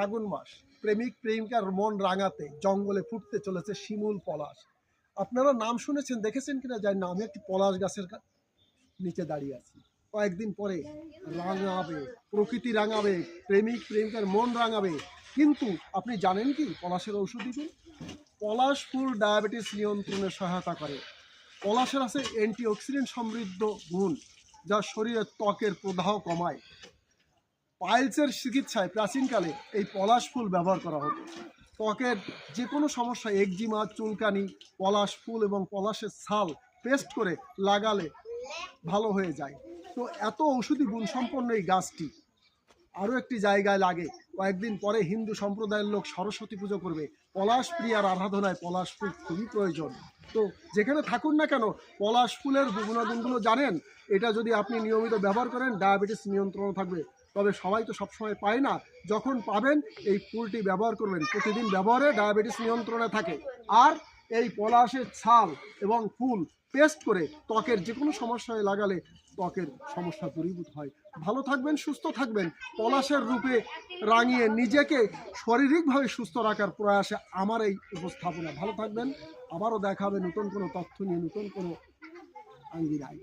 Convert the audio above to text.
ফাগুন মাস, প্রেমিক, প্রেমিকার মন রাঙাতে জঙ্গলে ফুটতে চলেছে শিমুল পলাশ। আপনারা নাম শুনেছেন, দেখেছেন কিনা জানি না, আমি একটি পলাশ গাছের নিচে দাঁড়িয়ে আছি। কয়েকদিন পরে রাঙাবে, প্রকৃতি রাঙাবে, প্রেমিক, প্রেমিকার মন রাঙাবে। কিন্তু আপনি জানেন কি পলাশের ঔষধি গুণ? পলাশ ফুল ডায়াবেটিস নিয়ন্ত্রণে সহায়তা করে। পলাশের আছে অ্যান্টিঅক্সিডেন্ট সমৃদ্ধ গুণ, যা শরীরের ত্বকের প্রদাহ কমায়। পাইলসের চিকিৎসায় প্রাচীনকালে এই পলাশ ফুল ব্যবহার করা হতো। ত্বকের যে কোনো সমস্যা, একজিমা, চুলকানি, পলাশ ফুল এবং পলাশের ছাল পেস্ট করে লাগালে ভালো হয়ে যায়। তো এত ঔষধি গুণসম্পন্ন এই গাছটি। আরও একটি জায়গায় লাগে। কয়েকদিন পরে হিন্দু সম্প্রদায়ের লোক সরস্বতী পুজো করবে। পলাশ প্রিয়ার আরাধনায় পলাশ ফুল খুবই প্রয়োজন। তো যেখানে থাকুন না কেন, পলাশ ফুলের গুণাগুণগুলো জানেন। এটা যদি আপনি নিয়মিত ব্যবহার করেন, ডায়াবেটিস নিয়ন্ত্রণ থাকবে। তবে সবাই তো সবসময় পায় না। যখন পাবেন এই ফুলটি ব্যবহার করবেন। প্রতিদিন ব্যবহারে ডায়াবেটিস নিয়ন্ত্রণে থাকে। আর এই পলাশের ছাল এবং ফুল পেস্ট করে ত্বকের যে কোনো সমস্যায় লাগালে ত্বকের সমস্যা দূরীভূত হয়। ভালো থাকবেন, সুস্থ থাকবেন। পলাশের রূপে রাঙিয়ে নিজেকে শারীরিকভাবে সুস্থ রাখার প্রয়াসে আমার এই উপস্থাপনা। ভালো থাকবেন। আবারও দেখা হবে নতুন কোনো তথ্য নিয়ে, নতুন কোনো আঙ্গিরায়